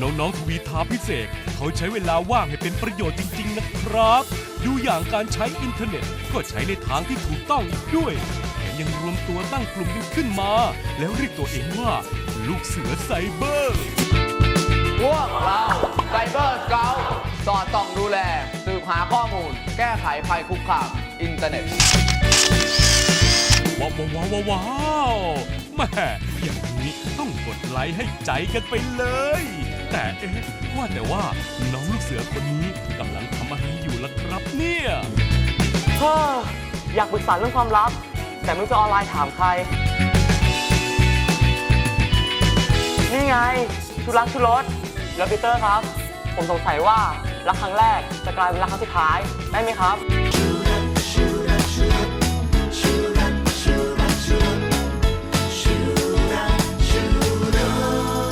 น้องๆทวีทาพิเศษ เขาใช้เวลาว่างให้เป็นประโยชน์จริง ๆ นะครับ ดูอย่างการใช้อินเทอร์เน็ตก็ใช้ในทางที่ถูกต้องอีกด้วยแถมยังรวมตัวตั้งกลุ่มกันขึ้นมา แล้วเรียกตัวเองว่า ลูกเสือไซเบอร์พวกเราไซเบอร์สเกลสอดส่องดูแลสืบหาข้อมูล แก้ไขภัยคุกคามอินเทอร์เน็ต ว้าวว้าวแม่อย่างนี้ต้องกดไลค์ให้ใจกันไปเลย แต่เอ๊ะว่าแต่ว่าน้องลูกเสือคนนี้กำลังทำอะไรอยู่ล่ะครับเนี่ยเฮ้ออยากปรึกษาเรื่องความลับ แต่ไม่รู้จะออนไลน์ถามใคร นี่ไงชุรักชุรถแล้วปีเตอร์ครับ ผมสงสัยว่ารักครั้งแรกจะกลายเป็นรักครั้งสุดท้ายได้ไหมครับ